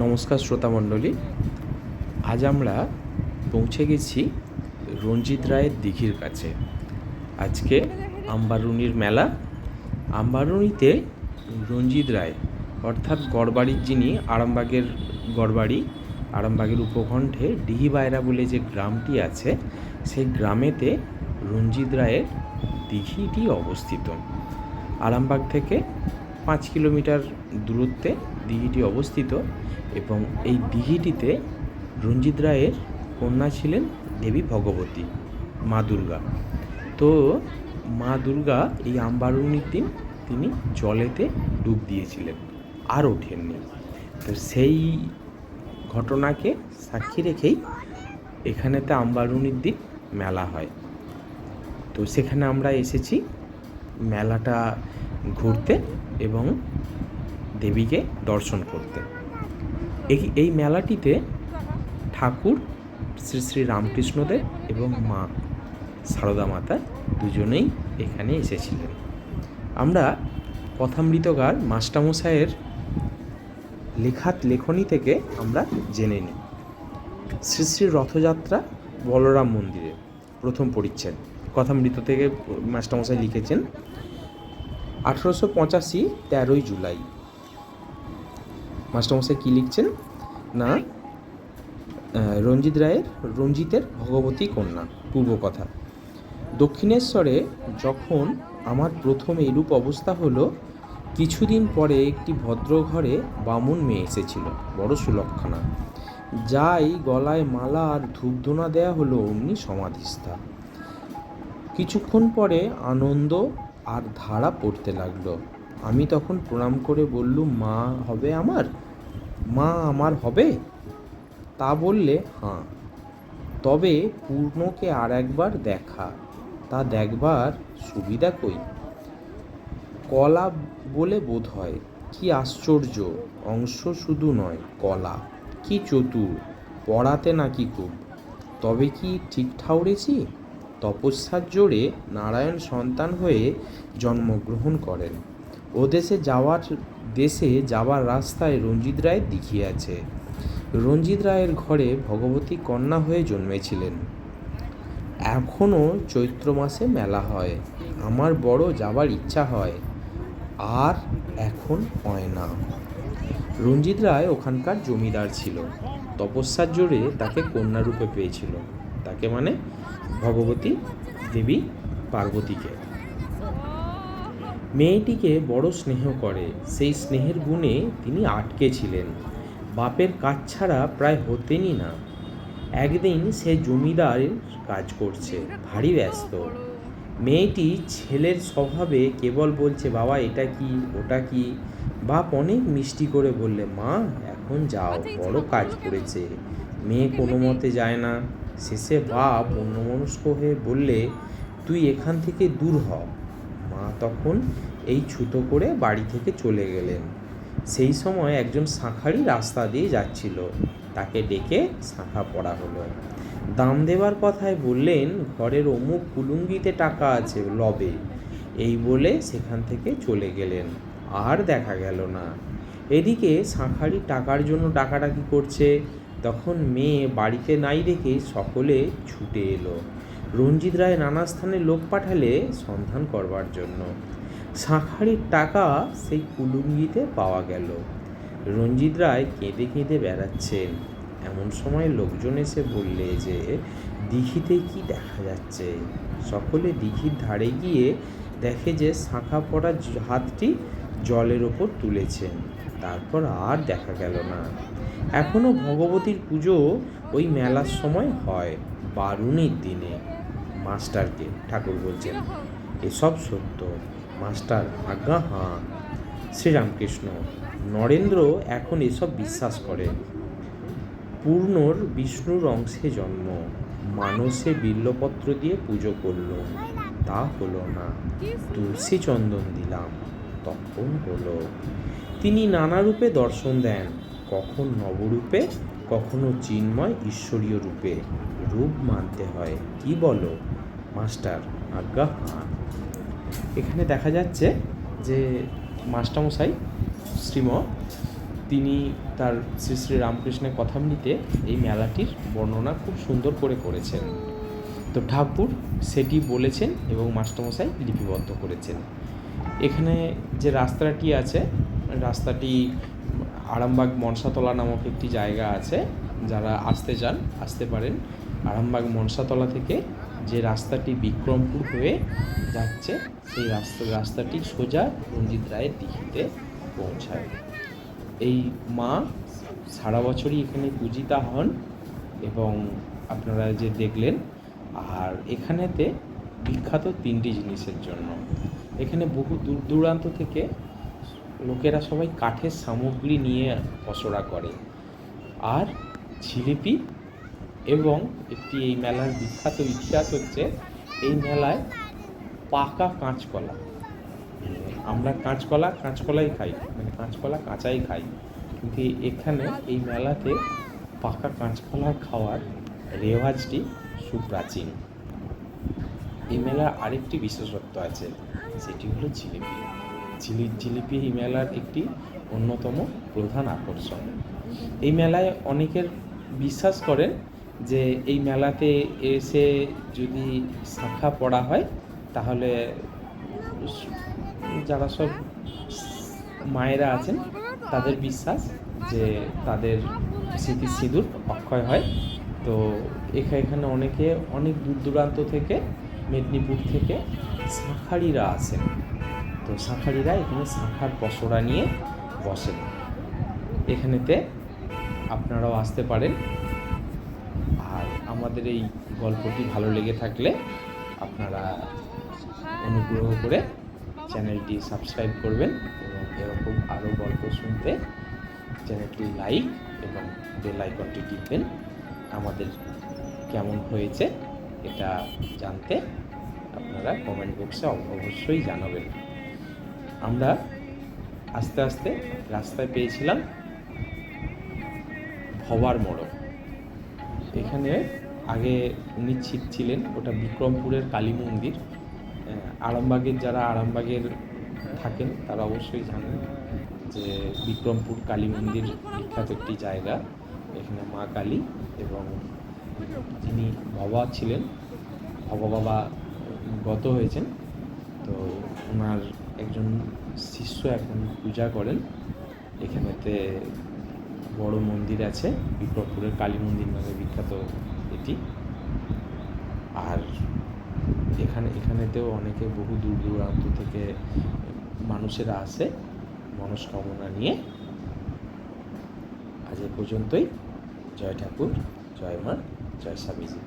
নমস্কার শ্রোতামণ্ডলী আজ আমরা পৌঁছে গেছি রঞ্জিত রায়ের দিঘির কাছে। আজকে আম্বারুনির মেলা। আম্বারুনিতে রঞ্জিত রায়, অর্থাৎ গড়বাড়ির যিনি আরামবাগের গড়বাড়ি, আরামবাগের উপকণ্ঠে ডিহিবায়রা বলে যে গ্রামটি আছে, সেই গ্রামেতে রঞ্জিত রায়ের দিঘিটি অবস্থিত। আরামবাগ থেকে পাঁচ কিলোমিটার দূরত্বে দিঘিটি অবস্থিত। এবং এই দিঘিটিতে রঞ্জিত রায়ের কন্যা ছিলেন দেবী ভগবতী, মা দুর্গা। তো মা দুর্গা এই আম্বারুনির দিন তিনি জলেতে ডুব দিয়েছিলেন, আর ওঠেননি। তো সেই ঘটনাকে সাক্ষী রেখেই এখানেতে আম্বারুনির দিন মেলা হয়। তো সেখানে আমরা এসেছি মেলাটা ঘুরতে এবং দেবীকে দর্শন করতে। এই এই মেলাটিতে ঠাকুর শ্রী শ্রী রামকৃষ্ণদেব এবং মা সারদা মাতা দুজনেই এখানে এসেছিলেন। আমরা কথামৃতগার মাস্টামশাইয়ের লেখাত লেখনী থেকে আমরা জেনে নিই। শ্রী শ্রী রথযাত্রা বলরাম মন্দিরে প্রথম পরিচ্ছেদ। কথামৃত থেকে মাস্টারমশাই লিখেছেন, আঠেরোশো পঁচাশি তেরোই জুলাই। মাস্টারমশাই কী লিখছেন? না রঞ্জিত রায়ের রঞ্জিতের ভগবতী কন্যা পূর্বকথা দক্ষিণেশ্বরে যখন আমার প্রথম এরূপ অবস্থা হলো কিছুদিন পরে একটি ভদ্র ঘরে বামুন মেয়ে এসেছিল বড় সুলক্ষণা। যাই গলায় মালা আর ধূপধুনা দেয়া হলো অমনি সমাধিস্থা। কিছুক্ষণ পরে আনন্দ আর ধারা পড়তে লাগল। আমি তখন প্রণাম করে বললুম, মা হবে আমার? মা আমার হবে? তা বললে হাঁ তবে পূর্ণকে আর একবার দেখা। তা দেখবার সুবিধা কই? কলা বলে বোধ হয়। কি আশ্চর্য! অংশ শুধু নয়, কলা। কি চতুর! পড়াতে নাকি খুব। তবে কি ঠিক ঠাউরেছি তপস্যার জোরে নারায়ণ সন্তান হয়ে জন্মগ্রহণ করেন। ও দেশে যাওয়ার দেশে যাওয়ার রাস্তায় রঞ্জিত রায় দেখিয়াছে রঞ্জিত রায়ের ঘরে ভগবতী কন্যা হয়ে জন্মেছিলেন। এখনও চৈত্র মাসে মেলা হয়। আমার বড় যাবার ইচ্ছা হয়। আর এখন হয় না। রঞ্জিত রায় ওখানকার জমিদার ছিল। তপস্যার জোরে তাকে কন্যারূপে পেয়েছিল। তাকে মানে ভগবতী দেবী পার্বতীকে। মেয়েটিকে বড় স্নেহ করে। সেই স্নেহের গুণে তিনি আটকে ছিলেন। বাপের কাজ ছাড়া প্রায় হতেনই না। একদিন সে জমিদারের কাজ করছে, ভারী ব্যস্ত। মেয়েটি ছেলের স্বভাবে কেবল বলছে, বাবা, এটা কি? ওটা কি? বাপ অনেক মিষ্টি করে বললে, মা, এখন যাও, বড় কাজ করেছে। মেয়ে কোনো মতে যায় না। শেষে বাপ অন্যমনস্ক হয়ে বললে, তুই এখান থেকে দূর হ। তখন এই ছুতো করে বাড়ি থেকে চলে গেলেন। সেই সময় একজন শাঁখারি রাস্তা দিয়ে যাচ্ছিল। তাকে ডেকে শাঁখা পড়া হলো। দাম দেবার কথায় বললেন, ঘরের অমুক কুলুঙ্গিতে টাকা আছে লবে। এই বলে সেখান থেকে চলে গেলেন। আর দেখা গেল না। এদিকে শাঁখারি টাকার জন্য ডাকাডাকি করছে। তখন মেয়ে বাড়িতে নাই রেখে সকলে ছুটে এলো। রঞ্জিত রায় নানা স্থানে লোক পাঠালে সন্ধান করবার জন্য। শাঁখারির টাকা সেই কুলুঙ্গিতে পাওয়া গেল। রঞ্জিত রায় কেঁদে কেঁদে বেড়াচ্ছেন। এমন সময় লোকজন এসে বললে যে, দিঘিতে কি দেখা যাচ্ছে? সকলে দিঘির ধারে গিয়ে দেখে যে শাঁখা পড়া হাতটি জলের ওপর তুলেছেন। তারপর আর দেখা গেল না। এখনও ভগবতীর পুজো ওই মেলার সময় হয়, বারুণীর দিনে। মাস্টারকে ঠাকুর বলছেন এসব সত্য। মাস্টার আজ্ঞা হাঁ শ্রীরামকৃষ্ণ, নরেন্দ্র এখন এসব বিশ্বাস করে পূর্ণর বিষ্ণুর অংশে জন্ম। মানসে বিল্লপত্র দিয়ে পুজো করল। তা হলো না, তুলসী চন্দন দিলাম তখন হলো। তিনি নানা রূপে দর্শন দেন। কখন নবরূপে কখনো চিন্ময় ঈশ্বরীয় রূপে রূপ মানতে হয়। কি বলো, মাস্টার আজ্ঞা? হাঁ এখানে দেখা যাচ্ছে যে মাস্টারমশাই, শ্রীম, তিনি তার শ্রী শ্রী রামকৃষ্ণের কথা কথামৃতে এই মেলাটির বর্ণনা খুব সুন্দর করে করেছেন। তো ঠাকুর সেটি বলেছেন এবং মাস্টারমশাই লিপিবদ্ধ করেছেন। এখানে যে রাস্তাটি আছে, রাস্তাটি আরামবাগ মনসাতলা নামক একটি জায়গা আছে, যারা আসতে চান, আসতে পারেন। আরামবাগ মনসাতলা থেকে যে রাস্তাটি বিক্রমপুর হয়ে যাচ্ছে, সেই রাস্তা, রাস্তাটি সোজা রঞ্জিত রায়ের দিঘিতে পৌঁছায়। এই মা সারা বছরই এখানে পূজিতা হন এবং আপনারা যে দেখলেন, আর এখানেতে বিখ্যাত তিনটি জিনিসের জন্য। এখানে বহু দূর দূরান্ত থেকে লোকেরা সবাই কাঠের সামগ্রী নিয়ে পসরা করে। আর জিলিপি এবং একটি এই মেলার বিখ্যাত ইতিহাস হচ্ছে, এই মেলায় পাকা কাঁচকলা। আমরা কাঁচকলা, কাঁচকলাই খাই মানে কাঁচকলা কাঁচাই খাই। কিন্তু এখানে এই মেলাতে পাকা কাঁচকলা খাওয়ার রেওয়াজটি সুপ্রাচীন। এই মেলার আরেকটি বিশেষত্ব আছে, সেটি হলো জিলিপি। জিলি, জিলিপি এই মেলার একটি অন্যতম প্রধান আকর্ষণ। এই মেলায় অনেকের বিশ্বাস করেন যে এই মেলাতে এসে যদি শাখা পড়া হয়, তাহলে যারা সব মায়েরা আছেন, তাদের বিশ্বাস যে তাদের স্মৃতি সিঁদুর অক্ষয় হয়। তো এখা- এখানে অনেকে অনেক দূর দূরান্ত থেকে, মেদিনীপুর থেকে শাঁখারিরা আসেন। তো শাঁখারিরা এখানে শাঁখার পসরা নিয়ে বসেন। এখানেতে আপনারাও আসতে পারেন। আর আমাদের এই গল্পটি ভালো লেগে থাকলে আপনারা অনুগ্রহ করে চ্যানেলটি সাবস্ক্রাইব করবেন এবং এরকম আরও গল্প শুনতে চ্যানেলটি লাইক এবং বেল আইকনটি টিপবেন। আমাদের কেমন হয়েছে এটা জানতে আপনারা কমেন্ট বক্সে অবশ্যই জানাবেন। আমরা আস্তে আস্তে রাস্তায় পেয়েছিলাম ভবার মোড়ক। এখানে আগে উনি ছিলেন, ওটা বিক্রমপুরের কালী মন্দির। আরামবাগের যারা আরামবাগের থাকেন, তারা অবশ্যই জানেন যে বিক্রমপুর কালী মন্দির বিখ্যাত একটি জায়গা। এখানে মা কালী এবং যিনি বাবা ছিলেন, ভবা বাবা গত হয়েছেন। তো ওনার একজন শিষ্য এখন পূজা করেন। এখানেতে বড় মন্দির আছে, বিক্রমপুরের কালী মন্দির নামে বিখ্যাত এটি। আর এখানে, এখানেতেও অনেকে বহু দূর দূরান্ত থেকে মানুষেরা আসে মনস্কামনা নিয়ে। আজ এ পর্যন্তই। জয় ঠাকুর, জয় মা, জয় স্বামীজি।